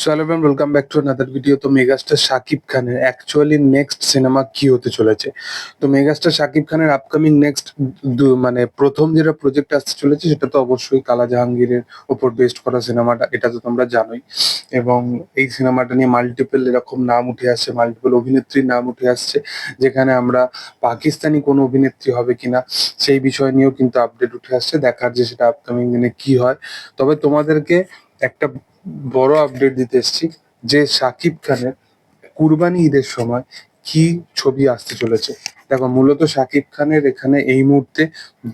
So welcome back to another video তো megastar Shakib খানের actually next cinema কি হতে চলেছে? তো মেগাস্টার শাকিব খানের আপকামিং নেক্সট মানে প্রথম যেটা প্রজেক্ট আসতে চলেছে, সেটা তো অবশ্যই কালা জাহাঙ্গীরের ওপর বেস্ট করা সিনেমাটা এটা তো তোমরা জানোই। এবং এই সিনেমাটা নিয়ে মাল্টিপল এরকম নাম উঠে আসছে মাল্টিপল অভিনেত্রীর নাম উঠে আসছে, যেখানে আমরা পাকিস্তানি কোনো অভিনেত্রী হবে কিনা, সেই বিষয় নিয়েও কিন্তু আপডেট উঠে আসছে, দেখার যে সেটা আপকামিং দিনে কি হয়। তবে তোমাদেরকে একটা বড় আপডেট দিতে এসেছি যে শাকিব খানের কুরবানি ঈদের সময় কি ছবি আসতে চলেছে। দেখো, মূলত শাকিব খানের এখানে এই মুহূর্তে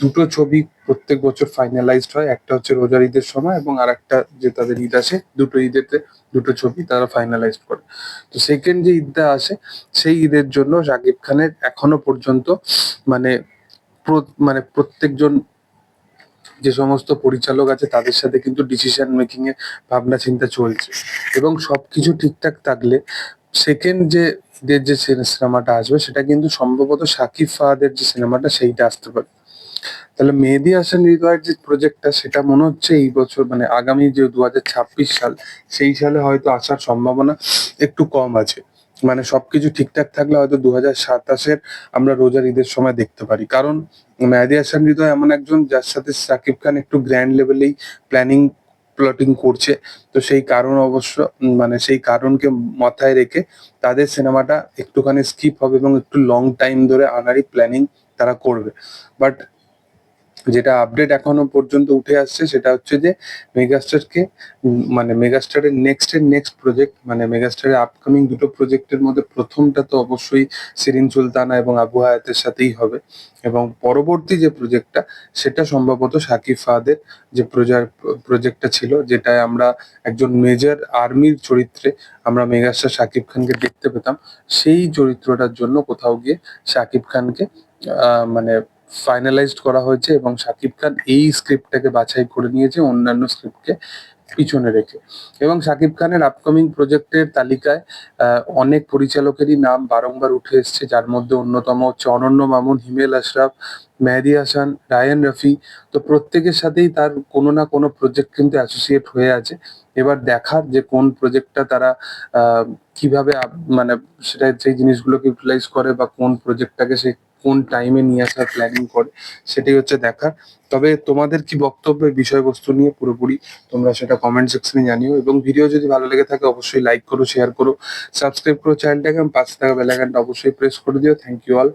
দুটো ছবি প্রত্যেক বছর ফাইনালাইজড হয়। একটা হচ্ছে রোজার ঈদের সময় এবং আর একটা যে তাদের ঈদ আসে, দুটো ঈদেতে দুটো ছবি তারা ফাইনালাইজড করে। তো সেকেন্ড যে ঈদটা আসে, সেই ঈদের জন্য শাকিব খানের এখনও পর্যন্ত মানে মানে প্রত্যেকজন যে সমস্ত পরিচালক আছে তাদের সাথে কিন্তু ডিসিশন মেকিং এ ভাবনা চিন্তা চলছে। এবং সবকিছু ঠিকঠাক থাকলে সেকেন্ড যে যে সিনেমাটা আসবে সেটা কিন্তু সম্ভবত সাকিব ফাহাদের যে সিনেমাটা সেইটা আসতে পারে। তাহলে মেহেদি হাসান হৃদয়ের যে প্রজেক্টটা সেটা মনে হচ্ছে এই বছর মানে আগামী যে দু হাজার ছাব্বিশ সাল, সেই সালে হয়তো আসার সম্ভাবনা একটু কম আছে। মানে সবকিছু ঠিকঠাক থাকলে হয়তো দু হাজার সাতাশের আমরা রোজার ঈদের সময় দেখতে পারি। কারণ মেহেদি হাসান হৃদয় এমন একজন যার সাথে সাকিব খান একটু গ্র্যান্ড লেভেলেই প্ল্যানিং প্লটিং করছে। তো সেই কারণ অবশ্য মানে সেই কারণকে মাথায় রেখে তাদের সিনেমাটা একটুখানি স্কিপ হবে এবং একটু লং টাইম ধরে আনারই প্ল্যানিং তারা করবে। বাট যেটা আপডেট এখনও পর্যন্ত উঠে আসছে সেটা হচ্ছে যে মেগাস্টারকে মানে মেগাস্টারের নেক্সট এর নেক্সট প্রজেক্ট মানে মেগাস্টারের আপকামিং দুটো প্রজেক্টের মধ্যে প্রথমটা তো অবশ্যই সিরিন সুলতানা এবং আবু হায়াতের সাথেই হবে। এবং পরবর্তী যে প্রজেক্টটা সেটা সম্ভবত শাকিব ফাহাদের যে প্রজেক্টটা ছিল, যেটায় আমরা একজন মেজর আর্মির চরিত্রে আমরা মেগাস্টার শাকিব খানকে দেখতে পেতাম, সেই চরিত্রটার জন্য কোথাও গিয়ে শাকিব খানকে মানে ফাইনালাইজড করা হয়েছে এবং শাকিব খান এই স্ক্রিপ্টটাকে বাছাই করে নিয়েছে, অন্যান্য স্ক্রিপ্টকে পিছনে রেখে। এবং শাকিব খানের আপকামিং প্রজেক্টের তালিকায় অনেক পরিচালকেরই নাম বারংবার উঠে এসেছে। যার মধ্যে অন্যতম হচ্ছে অনন্য মামুন, হিমেল আশরাফ, মেহেদি হাসান, রায়ান রফি। তো প্রত্যেকের সাথেই তার কোনো না কোনো প্রজেক্ট কিন্তু অ্যাসোসিয়েট হয়ে আছে। এবার দেখার যে কোন প্রজেক্টটা তারা কীভাবে মানে সেটা, সেই জিনিসগুলোকে ইউটিলাইজ করে বা কোন প্রজেক্টটাকে সে কোন টাইমে নিয়ে আসার প্ল্যানিং করে, সেটাই হচ্ছে দেখার। তবে তোমাদের কি বক্তব্য বিষয়বস্তু নিয়ে পুরোপুরি তোমরা সেটা কমেন্ট সেকশনে জানিও। এবং ভিডিও যদি ভালো লেগে থাকে, অবশ্যই লাইক করো শেয়ার করো সাবস্ক্রাইব করো চ্যানেলটাকে পাঁচ পাশে থাকা বেলাইকানটা অবশ্যই প্রেস করে দিও। Thank you all